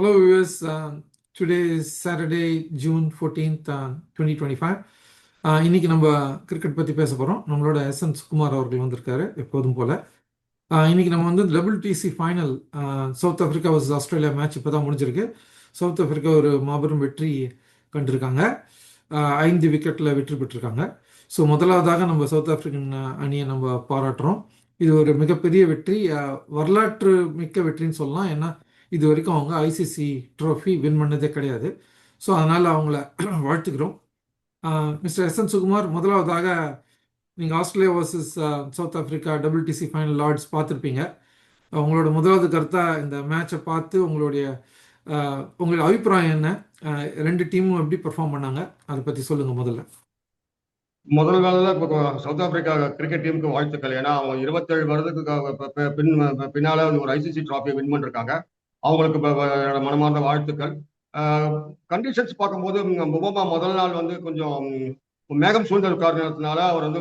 Hello, viewers. Uh, today is Saturday, June 14th, uh, 2025. Uh, இன்னைக்கு நம்ம cricket பற்றி பேச போகிறோம் நம்மளோட எஸ் என் சுகுமார் அவர்கள் வந்திருக்காரு எப்போதும் போல். இன்னைக்கு நம்ம வந்து WTC final South Africa versus Australia match இப்போ தான் முடிஞ்சிருக்கு. சவுத் ஆஃப்ரிக்கா ஒரு மாபெரும் வெற்றி கண்டிருக்காங்க. ஐந்து விக்கெட்டில் வெற்றி பெற்றிருக்காங்க. ஸோ முதலாவதாக நம்ம சவுத் ஆஃப்ரிக்கன் அணியை நம்ம பாராட்டுறோம். இது ஒரு மிகப்பெரிய வெற்றி. வரலாற்று மிக்க வெற்றின்னு சொல்லலாம். ஏன்னா இது வரைக்கும் அவங்க ஐசிசி ட்ரோஃபி வின் பண்ணதே கிடையாது. ஸோ அதனால் அவங்கள வாழ்த்துக்கிறோம். மிஸ்டர் எஸ் என் சுகுமார் முதலாவதாக நீங்கள் Australia versus South Africa WTC final Lord's பார்த்துருப்பீங்க. உங்களோட முதலாவது கருத்தாக இந்த மேட்சை பார்த்து உங்களுடைய உங்களுடைய அபிப்பிராயம் என்ன? ரெண்டு டீமும் எப்படி பெர்ஃபார்ம் பண்ணாங்க? அதை பற்றி சொல்லுங்கள் முதல்ல. முதல் வேலை இப்போ சவுத் ஆப்பிரிக்கா கிரிக்கெட் டீமுக்கு வாழ்த்துக்கள். ஏன்னா அவங்க இருபத்தேழு வருடத்துக்கு பின் பின்னால் ஒரு ஐசிசி ட்ராஃபியை வின் பண்ணிருக்காங்க. அவங்களுக்கு மனமார்ந்த வாழ்த்துக்கள். கண்டிஷன்ஸ் பார்க்கும்போது முபமா முதல் நாள் வந்து கொஞ்சம் மேகம் சூழ்ந்த காரணத்தினால அவர் வந்து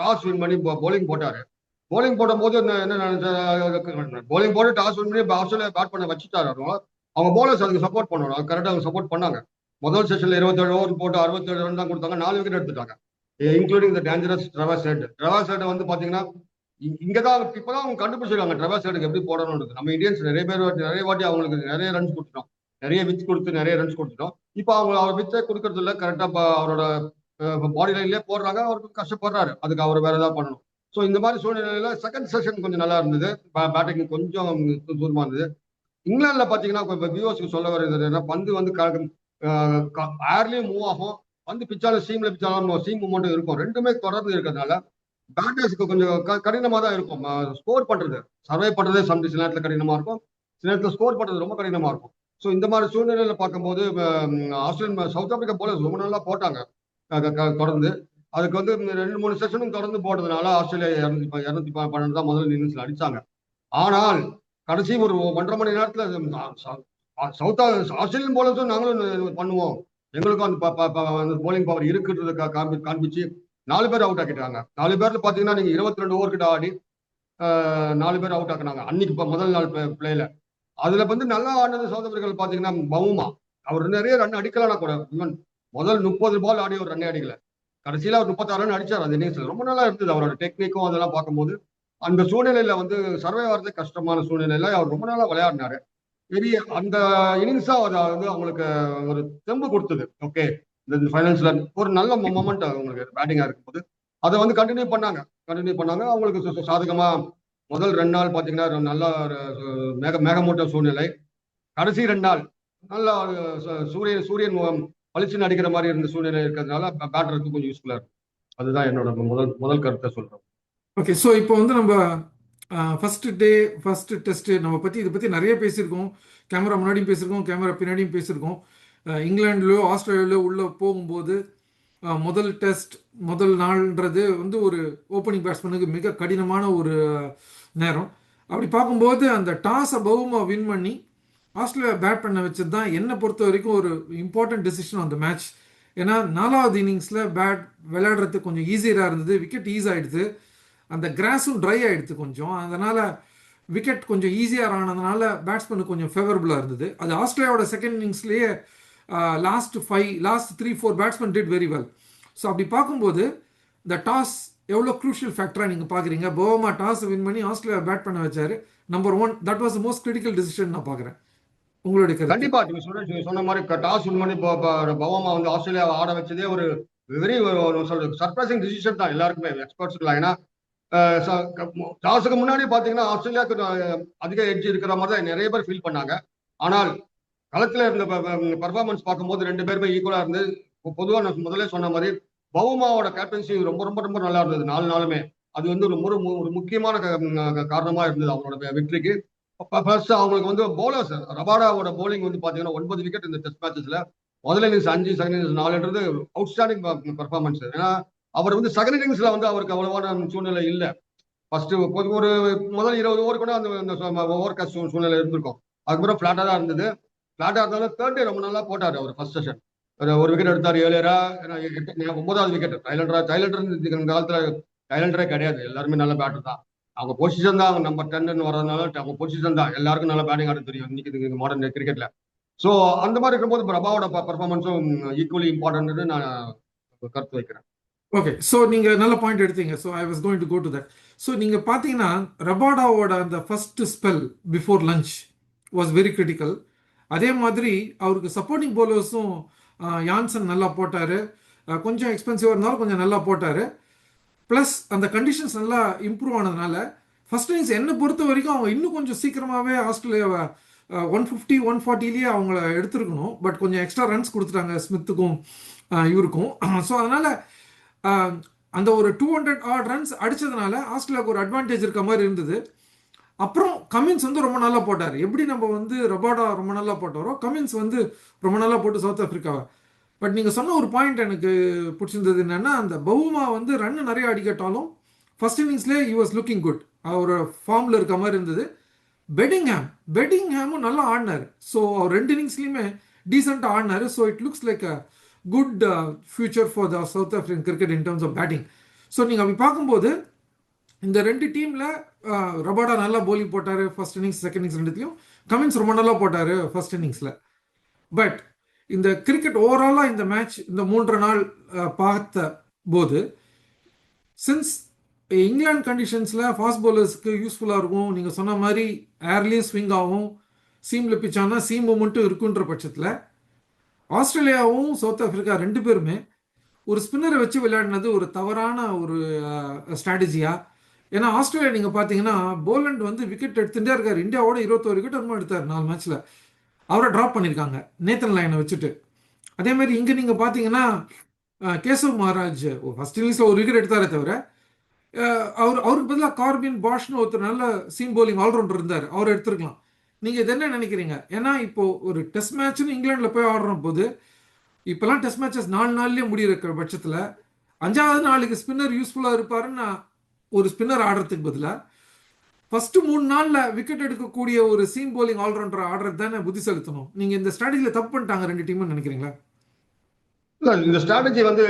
டாஸ் வின் பண்ணி போலிங் போட்டாரு. போலிங் போடும்போது என்ன என்ன போலிங் போட்டு டாஸ் வின் பண்ணி ஆஸ்திரேலியா பேட் பண்ண வச்சுட்டாரு அவங்க அவங்க போலர்ஸ் அதுக்கு சப்போர்ட் பண்ணணும். அது கரெக்டாக அவங்க சப்போர்ட் பண்ணாங்க. முதல் செஷன்ல இருபத்தேழு ஓவர் போட்டு அறுபத்தேழு ரன் தான் கொடுத்தாங்க. நாலு விக்கெட் எடுத்துட்டாங்க. Including the dangerous Travis Head Travis செட்டை வந்து பாத்தீங்கன்னா இங்கதான் இப்பதான் அவங்க கண்டுபிடிச்சிருக்காங்க. ட்ரவாஸ் சைடுக்கு எப்படி போடணும்ன்றது. நம்ம இந்தியன்ஸ் நிறைய பேர் வாட்டி- நிறைய வாட்டி அவங்களுக்கு நிறைய ரன்ஸ் கொடுத்துட்டோம். நிறைய வித் கொடுத்து நிறைய ரன்ஸ் கொடுத்துட்டோம். இப்போ அவங்க அவர் வித்தை கொடுக்கறது இல்லை. கரெக்டா அவரோட பாடி லைன்லயே போடுறாங்க. அவருக்கு கஷ்டப்படுறாரு. அதுக்கு அவர் வேற ஏதாவது பண்ணணும். ஸோ இந்த மாதிரி சூழ்நிலையில செகண்ட் செஷன் கொஞ்சம் நல்லா இருந்தது. பேட்டிங் கொஞ்சம் தூரமா இருந்தது. இங்கிலாந்துல பாத்தீங்கன்னா இப்போ வியூவர்ஸ்க்கு சொல்ல வருது என்னன்னா பந்து வந்து ஏர்லயும் மூவ் ஆகும். வந்து பிச்சாலும் சீம்ல பிச்சாலும் சீம் மூமெண்ட் இருக்கும். ரெண்டுமே தொடர்ந்து இருக்கிறதுனால பேட்டர்ஸ்க்கு கொஞ்சம் க- தான் இருக்கும். ஸ்கோர் பண்ணுறது சர்வை பண்ணுறதே சம் சில நேரத்தில் கடினமாக இருக்கும். சில நேரத்தில் ஸ்கோர் பண்ணுறது ரொம்ப கடினமாக இருக்கும். ஸோ இந்த மாதிரி சூழ்நிலையில் பார்க்கும்போது ஆஸ்திரேலியன் சவுத் ஆப்பிரிக்கா போலர்ஸ் ரொம்ப நல்லா போட்டாங்க. தொடர்ந்து. அதுக்கு வந்து ரெண்டு மூணு செஷனும் தொடர்ந்து போட்டதுனால ஆஸ்திரேலியா இரநூத்தி இரநூத்தி பன்னெண்டு தான் முதல் இன்னிங்ஸில் அடிச்சாங்க. ஆனால் கடைசி ஒரு ஒன்றரை மணி நேரத்தில் சவுத் ஆஸ்திரேலியன் போலர்ஸும் நாங்களும் பண்ணுவோம். எங்களுக்கும் அந்த ப- ப- அந்த போலிங் பவர் இருக்குன்றத காண்பி காண்பிச்சு நாலு பேர் அவுட் ஆக்கிட்டாங்க. நாலு பேர்ல பாத்தீங்கன்னா நீங்க இருபத்தி ரெண்டு ஓவர் கிட்ட ஆடி நாலு பேர் அவுட் ஆக்குனாங்க. அன்னைக்கு இப்போ முதல் நாள் பிளேல அதுல வந்து நல்லா ஆடினது சவுத் ஆப்பிரிக்கா பாத்தீங்கன்னா பவுமா அவர் நிறைய ரன் அடிக்கலாம் கூட. ஈவன் முதல் முப்பது பால் ஆடி ஒரு ரன் அடிக்கல. கடைசியில அவர் முப்பத்தாறு ரன் அடிச்சார் அந்த இன்னிங்ஸ்ல ரொம்ப நல்லா இருந்தது அவரோட டெக்னிக்கும் அதெல்லாம் பார்க்கும்போது. அந்த சூழ்நிலையில வந்து சர்வே ஆகிறதே கஷ்டமான சூழ்நிலையில அவர் ரொம்ப நாளா விளையாடினாரு. பெரிய அந்த இன்னிங்ஸா அது வந்து அவங்களுக்கு ஒரு தெம்பு கொடுத்தது. ஓகே இந்த ஃபைனல்ஸ்ல ஒரு நல்ல மொமெண்ட் அவங்களுக்கு பேட்டிங்கா இருக்கும்போது. அதை வந்து கண்டினியூ பண்ணாங்க. கண்டினியூ பண்ணாங்க. அவங்களுக்கு சாதகமா முதல் ரெண்டு நாள் பாத்தீங்கன்னா நல்ல ஒரு மேக மேகமூட்ட சூழ்நிலை. கடைசி ரெண்டு நாள் நல்ல சூரியன் சூரியன் பளிச்சு அடிக்கிற மாதிரி இருந்த சூழ்நிலை இருக்கிறதுனால பேட்டருக்கு கொஞ்சம் யூஸ்ஃபுல்லா இருக்கும். அதுதான் என்னோட முதல் முதல் கருத்தை சொல்றேன். ஓகே ஸோ இப்போ வந்து நம்ம ஃபர்ஸ்ட் டே ஃபர்ஸ்ட் டெஸ்ட் நம்ம பற்றி இதை பற்றி நிறைய பேசியிருக்கோம். கேமரா முன்னாடியும் பேசியிருக்கோம். கேமரா பின்னாடியும் பேசியிருக்கோம். அஹ், ஆஸ்திரேலியாவிலோ உள்ளே போகும்போது முதல் டெஸ்ட் முதல் நாள்ன்றது வந்து ஒரு ஓப்பனிங் பேட்ஸ்மேனுக்கு மிக கடினமான ஒரு நேரம். அப்படி பார்க்கும்போது அந்த டாஸை பவுமா வின் பண்ணி ஆஸ்திரேலியா பேட் பண்ண வச்சது தான் என்னை பொறுத்த வரைக்கும் ஒரு இம்பார்ட்டன்ட் டெசிஷன் அந்த மேட்ச் ஏன்னா நாலாவது இன்னிங்ஸில் பேட் விளையாடுறது கொஞ்சம் ஈஸியராக இருந்தது விக்கெட் ஈஸ் அந்த கிராஸும் ட்ரை ஆகிடுது கொஞ்சம். அதனால் விக்கெட் கொஞ்சம் ஈஸியாக ஆனதுனால பேட்ஸ்மேனுக்கு கொஞ்சம் ஃபேவரபுளாக இருந்தது. அது ஆஸ்திரேலியாவோட second இன்னிங்ஸ்லேயே last five last three four batsman did very well so அப்படி பார்க்கும்போது இந்த டாஸ் எவ்வளோ க்ரூஷியல் ஃபேக்டராக நீங்கள் பார்க்குறீங்க? போவமா டாஸ் வின் பண்ணி ஆஸ்திரேலியா பேட் பண்ண வச்சார். Number one that was most critical decision நான் பார்க்குறேன். உங்களுடைய கண்டிப்பா நீங்க சொன்ன சொன்ன மாதிரி டாஸ் வின் பண்ணி இப்போ- பவாமா வந்து ஆஸ்திரேலியாவை ஆட வச்சதே ஒரு வெரி ஒரு சொல்றது சர்ப்ரைசிங் டிசிஷன் தான் எல்லாருக்குமே எக்ஸ்பர்ட்ஸ்க்குலாம் ஏன்னா டாஸுக்கு முன்னாடி பாத்தீங்கன்னா ஆஸ்திரேலியாவுக்கு அதிக எட்ஜ் இருக்கிற மாதிரி தான் நிறைய பேர் ஃபீல் பண்ணாங்க. ஆனால் களத்துல இருந்த பர்ஃபார்மன்ஸ் பார்க்கும்போது ரெண்டு பேருமே ஈக்குவலா இருந்து பொதுவா நான் முதல்ல சொன்ன மாதிரி பவுமாவோட கேப்டன்சி ரொம்ப ரொம்ப ரொம்ப நல்லா இருந்தது நாலு நாளுமே. அது வந்து ஒரு ஒரு ஒரு முக்கியமான க- காரணமா இருந்தது அவங்களோட வெற்றிக்கு. ஃபர்ஸ்ட் அவங்களுக்கு வந்து போலர்ஸ் ரபாடாவோட போலிங் வந்து பாத்தீங்கன்னா ஒன்பது விக்கெட் இந்த டெஸ்ட் மேட்சஸ்ல முதல் இன்னிங்ஸ் அஞ்சு செகண்ட் இன்னிங்ஸ் நாலுன்றது அவுட்ஸ்டாண்டிங் பர்ஃபார்மன்ஸ் ஏன்னா அவர் வந்து செகண்ட் இன்னிங்ஸ்ல வந்து அவருக்கு அவ்வளவான சூழ்நிலை இல்லை. ஃபர்ஸ்ட் ஒரு முதல் இருபது ஓவர் கூட அந்த ஓவர் காஸ்ட் சூழ்நிலை இருந்திருக்கும். அதுக்கப்புறம் ஃபிளாட்டா தான் இருந்தது. ஃபிளாட்டா இருந்தாலும் தேர்ட் டே ரொம்ப நல்லா போட்டாரு அவர் ஃபர்ஸ்ட் செஷன் ஒரு விக்கெட் எடுத்தார் ஏழேரா ஒன்பதாவது விக்கெட் டைலண்டரா டைலண்டர் இந்த காலத்துல டைலண்டரே கிடையாது. எல்லாருமே நல்ல பேட்டர் தான். அவங்க பொசிஷன் தான் அவங்க நம்பர் டென்னு வர்றதுனால அவங்க பொசிஷன் தான். எல்லாருக்கும் நல்ல பேட்டிங் ஆட தெரியும். இன்னைக்கு மாடர்ன் கிரிக்கெட்ல ஸோ அந்த மாதிரி இருக்கும்போது பிரபாவோட பர்ஃபார்மன்ஸும் ஈக்குவலி இம்பார்ட்டன்ட் நான் கருத்து வைக்கிறேன். ஓகே ஸோ நீங்க நல்ல பாயிண்ட் எடுத்தீங்க. So I was going to go to that so நீங்க பாத்தீங்கன்னா ரபாடாவோட அந்த first spell before lunch was very critical அதே மாதிரி அவருக்கு சப்போர்ட்டிங் போலர்ஸும் யான்சன் நல்லா போட்டார். கொஞ்சம் எக்ஸ்பென்சிவாக இருந்தாலும் கொஞ்சம் நல்லா போட்டார். ப்ளஸ் அந்த கண்டிஷன்ஸ் நல்லா இம்ப்ரூவ் ஆனதுனால ஃபர்ஸ்ட் இன்னிங்ஸ் என்னை பொறுத்த வரைக்கும் அவங்க இன்னும் கொஞ்சம் சீக்கிரமாகவே ஆஸ்திரேலியாவை ஒன் ஃபிஃப்டி ஒன் ஃபார்ட்டிலேயே அவங்கள எடுத்திருக்கணும். பட் கொஞ்சம் எக்ஸ்ட்ரா ரன்ஸ் கொடுத்துட்டாங்க ஸ்மித்துக்கும் இவருக்கும். ஸோ அதனால் அந்த ஒரு டூ ஹண்ட்ரட் ஆட் ரன்ஸ் அடித்ததுனால ஆஸ்திரேலியாவுக்கு ஒரு அட்வான்டேஜ் இருக்க மாதிரி இருந்தது. அப்புறம் கமின்ஸ் வந்து ரொம்ப நல்லா போட்டார். எப்படி நம்ம வந்து ரொபாடா ரொம்ப நல்லா போட்டாரோ கமின்ஸ் வந்து ரொம்ப நல்லா போட்டு சவுத் ஆஃப்ரிக்காவை பட் நீங்கள் சொன்ன ஒரு பாயிண்ட் எனக்கு பிடிச்சிருந்தது என்னென்னா அந்த பவுமா வந்து ரன் நிறைய அடிக்கட்டாலும் ஃபர்ஸ்ட் இன்னிங்ஸ்லேயே யூ வாஸ் லுக்கிங் குட் அவர் ஃபார்மில் இருக்க மாதிரி இருந்தது. பெட்டிங்ஹாம் பெட்டிங்ஹாமும் நல்லா ஆடினார். ஸோ அவர் ரெண்டு இன்னிங்ஸ்லையுமே டீசெண்டாக ஆடினார். So it looks like a good future for the South African cricket in terms of batting so நீங்கள் அப்படி பார்க்கும்போது இந்த ரெண்டு டீமில் ரபாடா நல்லா போலி போட்டார் ஃபர்ஸ்ட் இன்னிங்ஸ் செகண்ட் இன்னிங்ஸ் ரெண்டுத்தையும் கமின்ஸ் ரொம்ப நல்லா போட்டார் ஃபர்ஸ்ட் இன்னிங்ஸில் பட் இந்த கிரிக்கெட் ஓவராலாக இந்த மேட்ச் இந்த மூன்று நாள் பார்த்த போது சின்ஸ் இங்கிலாந்து கண்டிஷன்ஸில் ஃபாஸ்ட் பவுலர்ஸ்க்கு யூஸ்ஃபுல்லாக இருக்கும் நீங்கள் சொன்ன மாதிரி ஏர்லேயும் ஸ்விங் ஆகும் சீமில் பிச் ஆனால் சீம் மூமெண்ட்டும் இருக்குன்ற பட்சத்தில் ஆஸ்திரேலியாவும் சவுத் ஆப்பிரிக்கா ரெண்டு பேருமே ஒரு ஸ்பின்னரை வச்சு விளையாடினது ஒரு தவறான ஒரு ஸ்ட்ராட்டஜியாக ஏன்னா ஆஸ்திரேலியா நீங்கள் பார்த்தீங்கன்னா போலண்ட் வந்து விக்கெட் எடுத்துகிட்டே இருக்கார். இந்தியாவோட இருபத்தோரு விக்கெட் ரொம்ப எடுத்தார் நாலு மேட்ச்சில் அவரை ட்ராப் பண்ணியிருக்காங்க நேத்தன் லைனை வச்சுட்டு. அதே மாதிரி இங்கே நீங்கள் பார்த்தீங்கன்னா கேசவ் மகாராஜ் ஃபஸ்ட் இன்னிங்ஸில் ஒரு விக்கெட் எடுத்தாரே தவிர அவர் அவருக்கு பதிலாக கார்பின் பாஷ்னு ஒருத்தர் நல்ல சீம் போலிங் ஆல்ரவுண்டர் இருந்தார். அவர் எடுத்துருக்கலாம். நீங்கள் இது என்ன நினைக்கிறீங்க? ஏன்னா இப்போது ஒரு டெஸ்ட் மேட்ச்னு இங்கிலாண்டில் போய் ஆடுற போது இப்போலாம் டெஸ்ட் மேட்சஸ் நாலு நாள்லேயே முடியிற பட்சத்தில் அஞ்சாவது நாளுக்கு ஸ்பின்னர் யூஸ்ஃபுல்லாக இருப்பாருன்னு ஒரு ஸ்பின்னர் ஆடுறதுக்கு பதிலாக ஃபர்ஸ்ட் மூணு நாளில் விக்கெட் எடுக்கக்கூடிய ஒரு சீம் போலிங் ஆல்ரவுண்டர் ஆடுறது தானே புத்தி செலுத்தணும். நீங்கள் இந்த ஸ்ட்ராட்டஜியில் தப்பு பண்ணிட்டாங்க ரெண்டு டீமும் நினைக்கிறீங்களா? இல்லை இந்த ஸ்ட்ராட்டஜி வந்து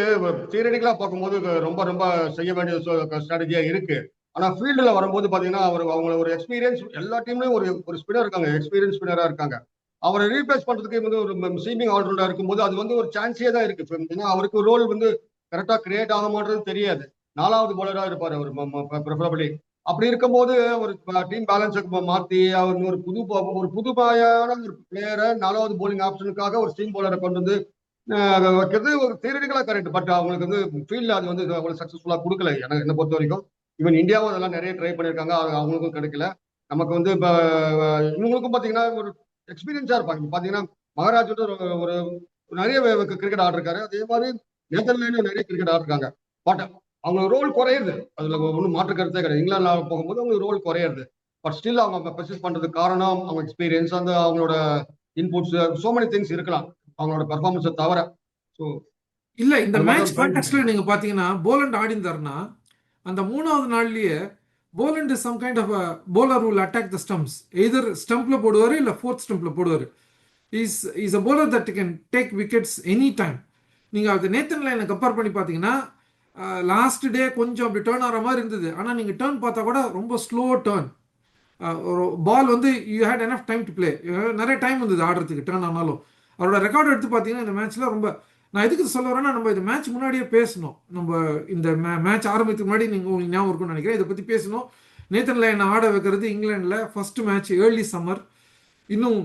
தியரட்டிக்கலாக பார்க்கும்போது ரொம்ப ரொம்ப செய்ய வேண்டிய ஸ்ட்ராட்டஜியாக இருக்கு. ஆனால் ஃபீல்டில் வரும்போது பார்த்தீங்கன்னா அவர் அவங்கள ஒரு எக்ஸ்பீரியன்ஸ் எல்லா டீம்லையும் ஒரு ஒரு ஸ்பின்னர் இருக்காங்க எக்ஸ்பீரியன்ஸ் ஸ்பின்னராக இருக்காங்க. அவரை ரீப்ளேஸ் பண்ணுறதுக்கு வந்து ஒரு சீமிங் ஆல்ரவுண்டா இருக்கும்போது அது வந்து ஒரு சான்ஸே தான் இருக்கு. ஏன்னா அவருக்கு ரோல் வந்து கரெக்டாக கிரியேட் ஆக மாட்டது தெரியாது. நாலாவது பவுலராக இருப்பார் அவர். ப்ரிஃபரபிளி அப்படி இருக்கும்போது ஒரு டீம் பேலன்ஸுக்கு மாற்றி அவர் ஒரு புது ஒரு புதுமையான ஒரு பிளேயரை நாலாவது போலிங் ஆப்ஷனுக்காக ஒரு ஸ்டீம் பவுலரை கொண்டு வந்து வைக்கிறது ஒரு தியரிட்டிக்கலாக கரெக்ட் பட் அவங்களுக்கு வந்து ஃபீல்டில் அது வந்து அவ்வளோ சக்ஸஸ்ஃபுல்லாக கொடுக்கல. எனக்கு என்னை பொறுத்த வரைக்கும். ஈவன் இந்தியாவும் அதெல்லாம் நிறைய ட்ரை பண்ணியிருக்காங்க அது அவங்களுக்கும் கிடைக்கல. நமக்கு வந்து இப்போ இவங்களுக்கும் பார்த்தீங்கன்னா ஒரு எக்ஸ்பீரியன்ஸாக இருப்பாங்க. பார்த்தீங்கன்னா மகாராஜோட மகாராஜ் ஒரு நிறைய கிரிக்கெட் ஆடிருக்காரு. அதே மாதிரி நேதர்லாண்டும் நிறைய கிரிக்கெட் ஆடிருக்காங்க. பட் அவங்க ரோல் குறையுது. அதுல ஒன்றும் மாற்று கருத்தே கிடையாது. இங்கிலாந்து போகும்போது அவங்க ரோல் குறையுது. பட் ஸ்டில் அவங்க பெர்சிஸ்ட் பண்றதுக்கு காரணம் அவங்க எக்ஸ்பீரியன்ஸ் அந்த அவங்களோட இன்புட்ஸ் சோ மெனி திங்ஸ் இருக்கலாம். அவங்களோட பெர்ஃபார்மன்ஸை தவிர. ஸோ இல்ல இந்த மேட்ச் கான்டெக்ட்ல நீங்க பாத்தீங்கன்னா போலண்ட் ஆடிந்தாருன்னா அந்த மூணாவது நாள்லயே Boland is some kind of bowler will attack the stumps either ஸ்டம்ப்ல போடுவாரு இல்ல ஃபோர்த் ஸ்டம்ப்ல போடுவாரு. Is is a bowler that can take wickets any time நீங்க அது நேத்தன் லைனை கம்பேர் பண்ணி பாத்தீங்கன்னா லாஸ்ட் டே கொஞ்சம் அப்படி டேர்ன் ஆகிற மாதிரி இருந்தது. ஆனால் நீங்கள் டேர்ன் பார்த்தா கூட ரொம்ப ஸ்லோ டேர்ன் ஒரு பால் வந்து you had enough time to play நிறைய டைம் இருந்தது ஆடுறதுக்கு டேர்ன் ஆனாலும். அவரோட ரெக்கார்டு எடுத்து பார்த்தீங்கன்னா இந்த மேட்ச்ல ரொம்ப நான் எதுக்கு சொல்ல வரேன்னா நம்ம இந்த மேட்ச் முன்னாடியே பேசணும். நம்ம இந்த மேட்ச் ஆரம்பித்துக்கு முன்னாடி நீங்கள் உங்களுக்கு ஞாபகம் இருக்கும்னு நினைக்கிறேன். இதை பற்றி பேசணும். நேத்தன் லைன் ஆட வைக்கிறது இங்கிலாண்டில் ஃபர்ஸ்ட் மேட்ச் ஏர்லி சம்மர் இன்னும்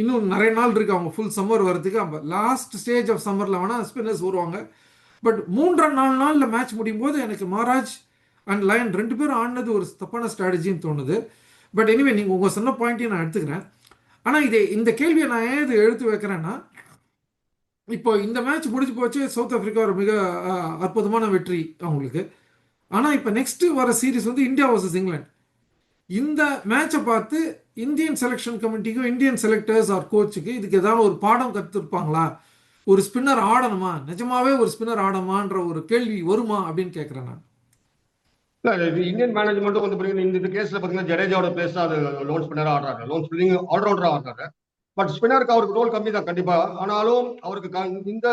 இன்னும் நிறைய நாள் இருக்கு. அவங்க ஃபுல் சம்மர் வரதுக்கு அவங்க லாஸ்ட் ஸ்டேஜ் ஆஃப் சம்மரில் வேணால் ஸ்பின்னர்ஸ் வருவாங்க. பட் மூன்று நாலு நாளில் மேட்ச் முடியும் போது எனக்கு மகாராஜ் அண்ட் லயன் ரெண்டு பேரும் ஆடினது ஒரு தப்பான ஸ்ட்ராட்டஜின்னு தோணுது. பட் எனிவே நீங்கள் உங்கள் சொன்ன பாயிண்ட்டையும் நான் எடுத்துக்கிறேன். ஆனால் இதே இந்த கேள்வியை நான் ஏன் இது எடுத்து வைக்கிறேன்னா இப்போ இந்த மேட்ச் முடிஞ்சு போச்சு சவுத் ஆஃப்ரிக்கா ஒரு மிக அற்புதமான வெற்றி அவங்களுக்கு. ஆனால் இப்போ நெக்ஸ்ட்டு வர சீரீஸ் வந்து இந்தியா வர்சஸ் இங்கிலாந்து இந்த மேட்சை பார்த்து இந்தியன் செலெக்ஷன் கமிட்டிக்கும் இந்தியன் செலக்டர்ஸ் ஆர் கோச்சுக்கு இதுக்கு ஏதாவது ஒரு பாடம் கற்றுருப்பாங்களா ஒரு ஸ்பின்னர் ஆடணுமா? நிஜமாவே ஒரு ஸ்பின்னர் ஆடணுமான்ற ஒரு கேள்வி வருமா அப்படின்னு கேட்குறேன் நான். இந்தியன் மேனேஜ்மெண்ட்டும் வந்து பாத்தீங்கன்னா இந்த கேஸ்ல பாத்தீங்கன்னா ஜடேஜாவோட தான் அது லோன் ஸ்பின்னரா ஆடுறாங்க. லோன் ஸ்பின்னிங் ஆல்ரவுண்டரா ஆடுறாங்க. பட் ஸ்பின்னருக்கு அவருக்கு ரோல் கம்மி தான் கண்டிப்பா. ஆனாலும் அவருக்கு இந்த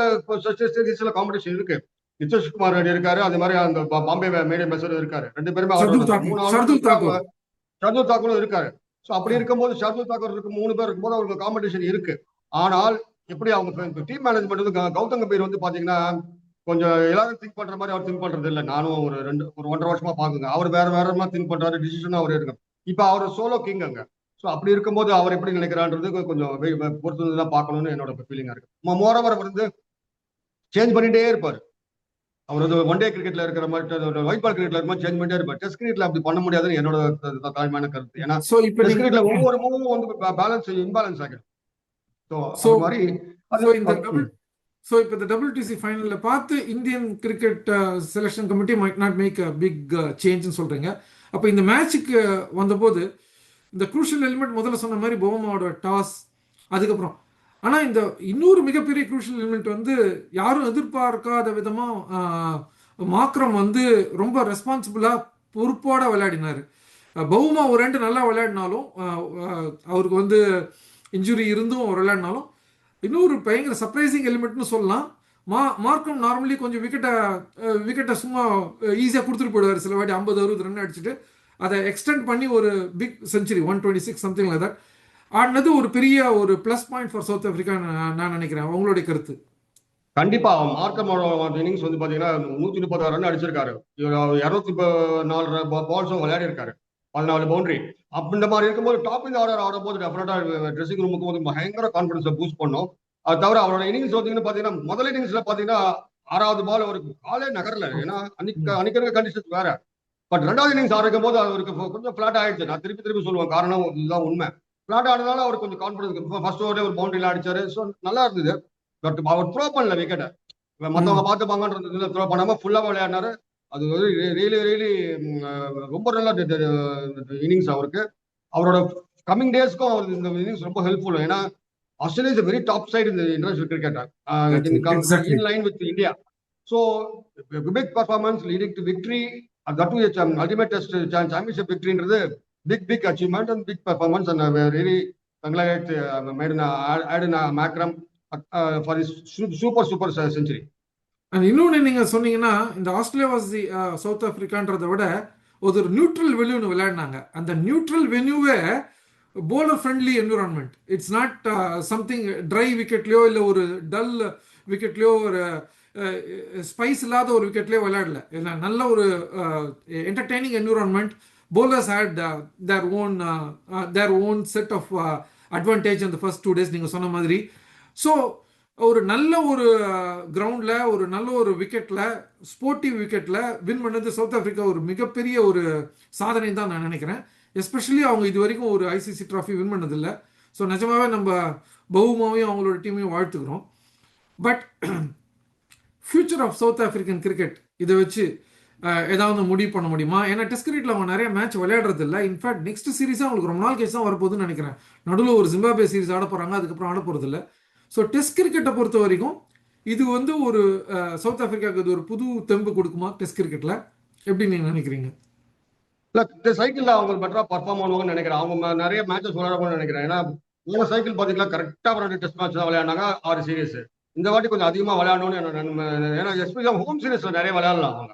சீரீஸ்ல காம்படிஷன் இருக்கு. நிதிஷ்குமார் ரெட்டி இருக்காரு அதே மாதிரி அந்த பாம்பே மீடியம் பேசர் இருக்காரு. ரெண்டு பேருமே ஷர்துல். ஷர்துல் தாக்கூரும் இருக்காரு. சோ அப்படி இருக்கும்போது ஷர்துல் தாக்கூர் இருக்கு மூணு பேர் இருக்கும்போது அவருக்கு காம்படிஷன் இருக்கு. ஆனால் எப்படி அவங்க டீம் மேனேஜ்மெண்ட் வந்து கௌதம் கம்பீர் வந்து பாத்தீங்கன்னா கொஞ்சம் எல்லாரும் திங்க் பண்ற மாதிரி அவர் திங்க் பண்றது இல்ல. நானும் ஒரு ரெண்டு ஒரு ஒன்றரை வருஷமா பாக்குங்க அவர் வேற வேற மாதிரி திங்க் பண்றாரு டிசிஷனும் அவர் எடுக்க இப்ப அவர் சோலோ கிங் அங்க. ஸோ அப்படி இருக்கும்போது அவர் எப்படி நினைக்கிறான்றது கொஞ்சம் பொறுத்து தான் பார்க்கணும்னு என்னோட ஃபீலிங்கா இருக்கு. மோரவர் வந்து சேஞ்ச் பண்ணிட்டே இருப்பாரு. அவர் வந்து ஒன் டே கிரிக்கெட்ல இருக்கிற மாதிரி ஒயிட் பால் கிரிக்கெட்ல இருக்கிற மாதிரி சேஞ்ச் பண்ணிட்டே இருப்பார். டெஸ்ட் கிரிக்கெட்ல அப்படி பண்ண முடியாதுன்னு என்னோட தாழ்மையான கருத்து. ஏன்னா டெஸ்ட் கிரிக்கெட்ல ஒவ்வொரு மூவும் வந்து பேலன்ஸ் இம்பேலன்ஸ் ஆகிடும். ஸோ மாதிரி ஸோ இப்போ இந்த டபிள்யூடிசி ஃபைனலில் பார்த்து Indian cricket selection committee might not make a big சேஞ்ச்னு சொல்கிறீங்க அப்போ இந்த மேட்சுக்கு வந்தபோது இந்த குரூஷியல் எலிமெண்ட் முதல்ல சொன்ன மாதிரி போமாவோட டாஸ் அதுக்கப்புறம். ஆனால் இந்த இன்னொரு மிகப்பெரிய குரூஷியல் எலிமெண்ட் வந்து யாரும் எதிர்பார்க்காத விதமாக மாக்ரம் வந்து ரொம்ப ரெஸ்பான்சிபிளாக பொறுப்போட விளையாடினார். பவுமா ஒரு ரெண்டு நல்லா விளையாடினாலும் அவருக்கு வந்து இன்ஜுரி இருந்தும் அவர் விளையாடினாலும் இன்னொரு பயங்கர சர்ப்ரைசிங் எலிமெண்ட்னு சொல்லலாம். மா மார்க்கம் நார்மலி கொஞ்சம் விக்கெட்டை விக்கெட்டை சும்மா ஈஸியாக கொடுத்துட்டு போயிடுவார். சில வாட்டி ஐம்பது அறுபது ரன் அடிச்சுட்டு அதை எக்ஸ்டெண்ட் பண்ணி ஒரு big century one twenty six something like that ஆடினது ஒரு பெரிய ஒரு plus point for South Africa நான் நினைக்கிறேன். உங்களுடைய கருத்து. கண்டிப்பா மார்க்கமோட இன்னிங்ஸ் வந்து பாத்தீங்கன்னா நூத்தி முப்பத்தாறு ரன் அடிச்சிருக்காரு. இவர் இருநூத்தி நாலு பால்ஸும் விளையாடி இருக்காரு பதினாலு பவுண்டரி அப்ப இந்த மாதிரி இருக்கும்போது டாப் இந்த ஆர்டர் ஆடும் போது டெஃபினட்டா ட்ரெஸ்ஸிங் ரூமுக்கு வந்து பயங்கர கான்பிடன்ஸை பூஸ்ட் பண்ணும். அது தவிர அவரோட இன்னிங்ஸ் வந்து பாத்தீங்கன்னா முதல் இன்னிங்ஸ்ல பாத்தீங்கன்னா ஆறாவது பால் அவருக்கு காலே நகரல. ஏன்னா அன்னைக்கு அன்னைக்கு இருக்க கண்டிஷன்ஸ் வேற. பட் ரெண்டாவது இன்னிங்ஸ் ஆரம்பிக்கும் போது அவருக்கு கொஞ்சம் ஃபிளாட் ஆயிடுச்சு. நான் திருப்பி திருப்பி சொல்லுவேன். காரணம் இதுதான் உண்மை. ஃபிளாட் ஆனதால அவர் கொஞ்சம் கான்பிடன்ஸ் ஃபர்ஸ்ட் ஓவர்ல ஒரு பவுண்டரிலாம் அடிச்சாரு. ஸோ நல்லா இருந்தது. பட் அவர் த்ரோ பண்ணல விக்கெட்டை மத்தவங்க பார்த்துப்பாங்கன்றது த்ரோ பண்ணாம ஃபுல்லா விளையாடினாரு. அது வந்து ரியலி ரியலி ரொம்ப நல்ல இன்னிங்ஸ் அவருக்கு. அவரோட கம்மிங் டேஸ்க்கும் அவர் இந்த இன்னிங்ஸ் ரொம்ப ஹெல்ப்ஃபுல் ஏன்னா Australia is very top side இந்த international cricket. In line with India so big performance leading to victory that to ultimate test championship விக்டரின்றது big big achievement and big performance and really congrat mate Markram for super super century and இன்னொன்று நீங்கள் சொன்னீங்கன்னா இந்த Australia வாசி south ஆஃப்ரிக்கான்றதை விட ஒரு neutral வென்யூன்னு விளையாடினாங்க. அந்த neutral வென்யூவே bowler friendly environment it's not something dry விக்கெட்லையோ இல்லை ஒரு டல் விக்கெட்லையோ ஒரு ஸ்பைஸ் இல்லாத ஒரு விக்கெட்லேயோ விளையாடல. இல்லை நல்ல ஒரு entertaining environment bowlers had their own their own set of advantage அந்த ஃபர்ஸ்ட் டூ டேஸ் நீங்கள் சொன்ன மாதிரி. ஸோ ஒரு நல்ல ஒரு கிரவுண்டில் ஒரு நல்ல ஒரு விக்கெட்டில் ஸ்போர்ட்டிவ் விக்கெட்டில் வின் பண்ணது சவுத் ஆஃப்ரிக்கா ஒரு மிகப்பெரிய ஒரு சாதனை தான் நான் நினைக்கிறேன். எஸ்பெஷலி அவங்க இது வரைக்கும் ஒரு ஐசிசி ட்ராஃபி வின் பண்ணதில்லை. ஸோ நிஜமாவே நம்ம பவுமாவையும் அவங்களோட டீமையும் வாழ்த்துக்கிறோம். But future of South African cricket இதை வச்சு ஏதாவது முடிவு பண்ண முடியுமா? ஏன்னா டெஸ்ட் கிரிக்கெட்ல அவங்க நிறைய மேட்ச் விளையாடுறதில்ல. இன்ஃபேக்ட் நெக்ஸ்ட் சீரிஸ் அவங்களுக்கு ரொம்ப நாள் கேஸ் தான் வரப்போகுதுன்னு நினைக்கிறேன். நடுவில் ஒரு ஜிம்பாபே சீரிஸ் ஆட போகிறாங்க அதுக்கப்புறம் ஆட போறது இல்லை ஸோ டெஸ்ட் கிரிக்கெட்டை பொறுத்த வரைக்கும் இது வந்து ஒரு சவுத் ஆப்பிரிக்காவுக்கு இது ஒரு புது தெம்பு கொடுக்குமா டெஸ்ட் கிரிக்கெட்ல எப்படி நீங்க நினைக்கிறீங்க? இல்ல இந்த சைக்கிளில் அவங்க பெட்டரா பர்ஃபார்ம் பண்ணுவாங்கன்னு நினைக்கிறேன். அவங்க நிறைய மேட்சஸ் விளையாடுவாங்கன்னு நினைக்கிறேன். ஏன்னா இந்த சைக்கிள் பாத்தீங்கன்னா கரெக்டா ரெண்டு டெஸ்ட் மேட்ச் தான் விளையாடினாங்க ஆறு சீரியஸ் இந்த வாட்டி கொஞ்சம் அதிகமா விளையாடணும்னு ஏன்னா எஸ்பெஷலி ஹோம் சீரிஸ்ல நிறைய விளையாடலாம் அவங்க.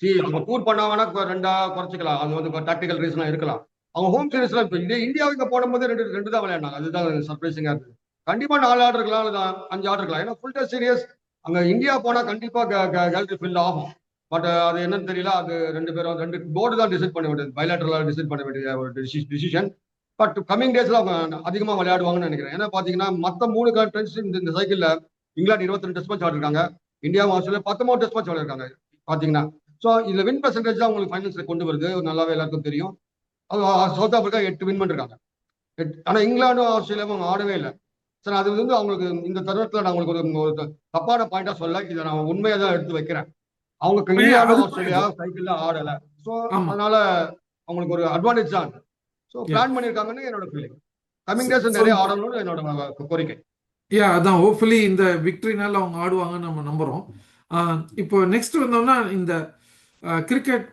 சி அவங்க டூர் பண்ணாங்கன்னா கொ- ரெண்டா குறைச்சிக்கலாம். அது வந்து டாக்டிக்கல் ரீசனா இருக்கலாம். அவங்க ஹோம் சீரிஸ்ல இப்போ இதே இந்தியாவுக்கு போடும்போது ரெண்டு ரெண்டு தான் விளையாடினாங்க. அதுதான் சர்ப்ரைசிங்கா இருக்குது கண்டிப்பா நாலு ஆர்டர் இருக்கலாம் அஞ்சு ஆர்டர்களா இருக்கலாம் ஏன்னா ஃபுல் டெஸ்ட் சீரியஸ் அங்க இந்தியா போனா கண்டிப்பா கேலரி ஃபில் ஆகும். பட் அது என்னன்னு தெரியல அது ரெண்டு பேரும் ரெண்டு போர்டு தான் டிசைட் பண்ண வேண்டியது. பைலாட்டரலாக டிசைட் பண்ண வேண்டிய ஒரு டிசிஷன் பட் கம்மிங் டேஸ்ல அவங்க அதிகமா விளையாடுவாங்கன்னு நினைக்கிறேன். ஏன்னா பாத்தீங்கன்னா மத்த மூணு கண்ட்ரிஸ் இந்த இந்த சைக்கிள்ல இங்கிலாந்து இருபத்தி ரெண்டு டெஸ்ட் மேட்ச் ஆடிருக்காங்க. இந்தியாவும் ஆஸ்திரேலியா பத்தொன்பது டெஸ்ட் மேட்ச் ஆடிருக்காங்க பாத்தீங்கன்னா. ஸோ இதுல வின் பர்சன்டேஜ் தான் உங்களுக்கு ஃபைனல்ஸ்ல கொண்டு வருது. நல்லாவே எல்லாருக்கும் தெரியும். அது சவுத் ஆப்பிரிக்கா எட்டு வின் பண்ணிருக்காங்க. எட்- ஆனா இங்கிலாண்டும் ஆஸ்திரேலியாவும் அவங்க ஆடவே இல்லை. சார் அது வந்து அவங்களுக்கு இந்த தருணத்துல நான் உங்களுக்கு ஒரு தப்பான பாயிண்டா சொல்ல இதை நான் உண்மையை தான் எடுத்து வைக்கிறேன். அவங்க இந்தியாவும் அது- ஆஸ்திரேலியா சைக்கிள்ல ஆடல. ஸோ ஆமா. அதனால அவங்களுக்கு ஒரு அட்வான்டேஜ் தான். ஸோ. பிளான் பண்ணிருக்காங்கன்னு என்னோட ஃபீலிங் கமிங் டேஸ் நிறைய ஆடணும்னு என்னோட கோரிக்கை. யா அதான். ஹோப்ஃபுல்லி இந்த விக்டரினால அவங்க ஆடுவாங்கன்னு நம்ம நம்புறோம். இப்போ நெக்ஸ்ட் வந்தோம்னா இந்த cricket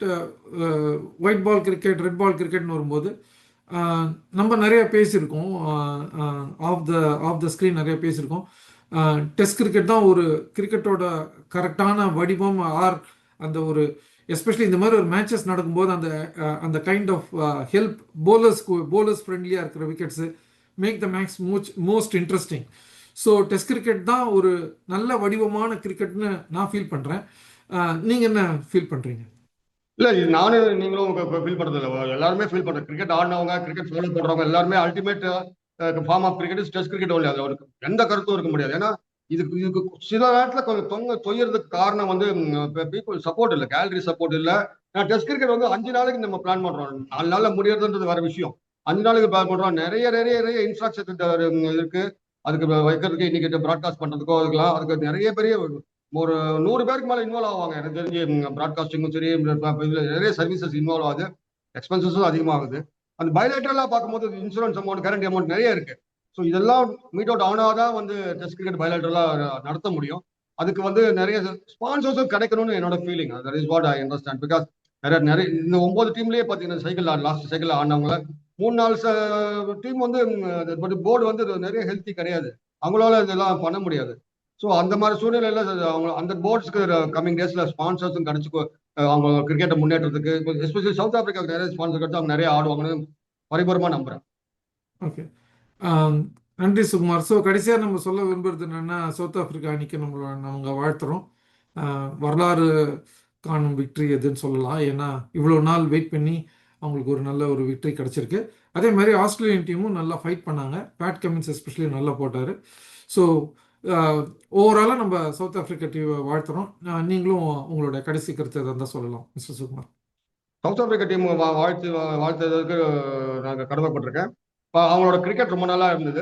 white ball cricket red ball கிரிக்கெட்னு வரும்போது நம்ம நிறைய பேசியிருக்கோம். Off the off the screen நிறைய பேசியிருக்கோம். டெஸ்ட் கிரிக்கெட் தான் ஒரு கிரிக்கெட்டோட கரெக்டான வடிவம் ஆர் அந்த ஒரு எஸ்பெஷலி இந்த மாதிரி ஒரு மேட்சஸ் நடக்கும்போது அந்த அந்த கைண்ட் ஆஃப் ஹெல்ப் போலர்ஸ்க்கு போலர்ஸ் ஃப்ரெண்ட்லியாக இருக்கிற wickets make the makes much most interesting so test cricket தான் ஒரு நல்ல வடிவமான கிரிக்கெட்னு நான் ஃபீல் பண்ணுறேன் நீங்கள் என்ன ஃபீல் பண்ணுறீங்க இல்ல இது நானும் நீங்களும் ஃபீல் பண்றது இல்லை. எல்லாருமே ஃபீல் பண்ணுறேன் கிரிக்கெட் ஆடினவங்க கிரிக்கெட் ஃபாலோ பண்றவங்க எல்லாருமே ultimate form of cricket test cricket only அதில் அவருக்கு எந்த கருத்தும் இருக்க முடியாது. ஏன்னா இதுக்கு இதுக்கு சில நேரத்தில் கொஞ்சம் தொங்க தொய்யறதுக்கு காரணம் வந்து பீப்புள் சப்போர்ட் இல்லை கேலரி சப்போர்ட் இல்லை. நான் டெஸ்ட் கிரிக்கெட் வந்து அஞ்சு நாளைக்கு நம்ம பிளான் பண்றோம். நாலு நாளில் முடியறதுன்றது வேற விஷயம். அஞ்சு நாளைக்கு பிளான் பண்றோம். நிறைய நிறைய நிறைய இன்ஃப்ராஸ்ட்ரக்சர் இருக்கு. அதுக்கு வைக்கிறதுக்கு இன்னைக்கு ப்ராட்காஸ்ட் பண்ணுறதுக்கோ அதுக்கெல்லாம் அதுக்கு நிறைய பெரிய ஒரு நூறு பேருக்கு மேலே இன்வால்வ் ஆவாங்க. எனக்கு தெரிஞ்சு ப்ராட்காஸ்டிங்கும் சரி நிறைய சர்வீசஸ் இன்வால்வ் ஆகுது. எக்ஸ்பென்சஸும் அதிகமாகுது. அந்த பயோலேட்டரலா பார்க்கும்போது இன்சூரன்ஸ் அமௌண்ட் கரண்ட் அமௌண்ட் நிறைய இருக்கு. ஸோ இதெல்லாம் மீட் அவுட் ஆனாதான் வந்து டெஸ்ட் கிரிக்கெட் பயோலேட்டரலா நடத்த முடியும். அதுக்கு வந்து நிறைய ஸ்பான்சர்ஸும் கிடைக்கணும்னு என்னோட feeling that is what I understand because நிறைய நிறைய இந்த ஒன்பது டீம்லேயே பார்த்தீங்கன்னா சைக்கிள் லாஸ்ட் சைக்கிள் ஆடினவங்கள மூணு நாலு டீம் வந்து போர்டு வந்து நிறைய ஹெல்த்தி கிடையாது. அவங்களால இதெல்லாம் பண்ண முடியாது. ஸோ அந்த மாதிரி சூழ்நிலையில அவங்க அந்த போர்ட்ஸ்க்கு கம்மிங் டேஸ்ல ஸ்பான்சர்ஸும் கிடைச்சு uh, அவங்க கிரிக்கெட்டை முன்னேற்றத்துக்கு எஸ்பெஷலி சவுத் ஆப்பிரிக்காவுக்கு நிறைய ஸ்பான்சர் கிடைச்சு அவங்க நிறைய ஆடுவாங்கன்னு பரிபூரமா நம்புறேன். ஓகே um, நன்றி சுகுமார். ஸோ கடைசியாக நம்ம சொல்ல விரும்புறது என்னன்னா சவுத் ஆப்பிரிக்கா அணிக்கு நம்மள நம்ம வாழ்த்துறோம். Uh, வரலாறு காணும் விக்ட்ரி எதுன்னு சொல்லலாம். ஏன்னா இவ்வளோ நாள் வெயிட் பண்ணி அவங்களுக்கு ஒரு நல்ல ஒரு விக்ட்ரி கிடச்சிருக்கு. அதே மாதிரி ஆஸ்திரேலியன் டீமும் நல்லா ஃபைட் பண்ணாங்க. பேட் கமின்ஸ் எஸ்பெஷலி நல்லா போட்டார். ஸோ ஓவராலாக நம்ம சவுத் ஆஃப்ரிக்கா டீமை வாழ்த்துறோம். நீங்களும் உங்களோட கடைசி கருத்தை இருந்தால் சொல்லலாம் mister Sukumar. South Africa team வாழ்த்து வாழ்த்ததுக்கு நாங்கள் கடமைப்பட்டிருக்கேன். இப்போ அவங்களோட கிரிக்கெட் ரொம்ப நல்லா இருந்தது.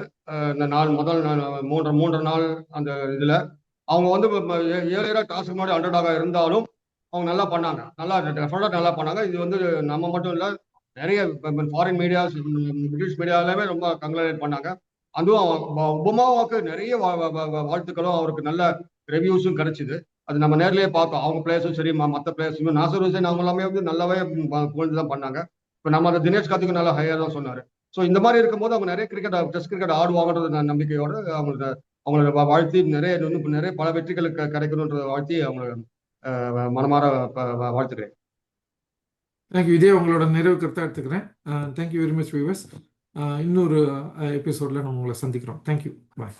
இந்த நாள் முதல் நாள் மூன்று மூன்று நாள் அந்த இதில். அவங்க வந்து ஏழு டாஸ்க்கு முன்னாடி அண்டர்டாக இருந்தாலும் அவங்க நல்லா பண்ணாங்க. நல்லா டெஃபரெண்டாக நல்லா பண்ணாங்க. இது வந்து நம்ம மட்டும் இல்லை நிறைய ஃபாரின் மீடியாஸ் பிரிட்டிஷ் மீடியாவிலுமே ரொம்ப கங்க்ராலேட் பண்ணாங்க. அதுவும் உபமாவாக்கு நிறைய வாழ்த்துக்களும் அவருக்கு நல்ல ரிவ்யூஸும் கிடைச்சிது. அது நம்ம நேர்லயே பார்த்தோம். அவங்க பிளேயர்ஸும் சரி மற்ற பிளேயர்ஸும் நாசர் ஹுசேன் அவங்க எல்லாமே வந்து நல்லாவே புகழ்ந்து தான் பண்ணாங்க. இப்போ நம்ம அந்த தினேஷ் கார்த்திக்கும் நல்லா ஹையாக தான் சொன்னார். ஸோ இந்த மாதிரி இருக்கும்போது அவங்க நிறைய கிரிக்கெட் டெஸ்ட் கிரிக்கெட் ஆடுவாங்கன்றது நம்பிக்கையோட அவங்களோட அவங்களோட வாழ்த்தி நிறைய இன்னும் நிறைய பல வெற்றிகளுக்கு கிடைக்கணுன்ற வாழ்த்தி அவங்கள மனமாற வாழ்த்துக்கிறேன். தேங்க்யூ இதே உங்களோட நிறைவு கருத்தாக எடுத்துக்கிறேன். தேங்க்யூ வெரி மச் வியூவர்ஸ் இன்னொரு எபிசோடில் நான் உங்களை சந்திக்கிறோம். Thank you bye